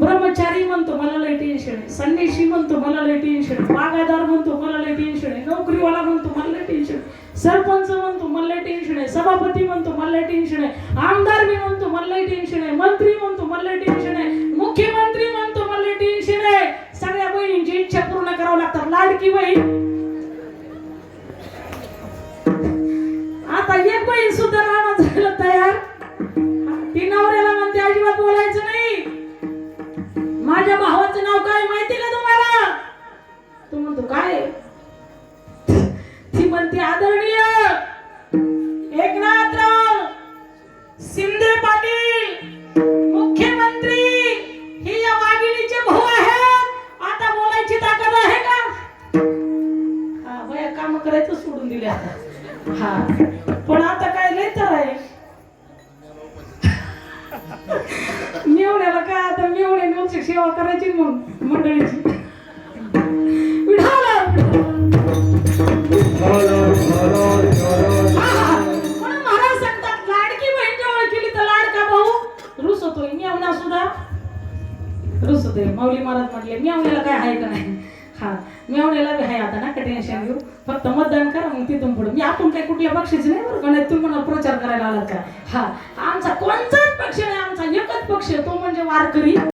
ब्रह्मचारी म्हणतो मला लय टेन्शन आहे. संन्याशी म्हणतो मला लय टेन्शन आहे. म्हणतो मला लय टेन्शन आहे. नोकरीवाला म्हणतो मला लय टेन्शन आहे. सरपंच म्हणतो मला लय टेन्शन आहे. सभापती म्हणतो मला लय टेन्शन आहे. आमदार मी म्हणतो मला लय टेन्शन आहे. मंत्री म्हणतो मला लय टेन्शन आहे. मुख्यमंत्री म्हणतो मला लय टेन्शन आहे. सगळ्या बहिणींची इच्छा पूर्ण करावं लागतात. लाडकी बहीण. आता एक बहीण सुद्धा राहणार झालं तयार. ती नवऱ्याला म्हणते अजिबात बोलायचं नाही. माझ्या भावाचं नाव काय माहिती का तुम्हाला? तू म्हणतो काय? ती म्हणते आदरणीय एकनाथराव शिंदे पाटील मुख्यमंत्री ही या वाघिणीचे भाऊ आहेत. आता बोलायची ताकद आहे का? हा बया काम करायचं सोडून दिले आता. हा पण आता लोकांची सेवा करायची मग मंडळीची. महाराज सांगतात लाडकी बहीण जवळ केली तर लाडका भाऊ रुस होतोय मेवणा सुद्धा. रुस होतोय माऊली महाराज म्हटले मेवण्याला काय आहे का नाही? हा मेवण्याला बी आहे आता ना का टेन्शन घेऊ फक्त मतदान करा मग तिथून पुढे. मी आपण काही कुठल्या पक्षाचे नाही बरं का नाही तुम्ही प्रचार करायला आलात का? हा आमचा कोणताच पक्ष नाही आमचा एकच पक्ष तो म्हणजे वारकरी.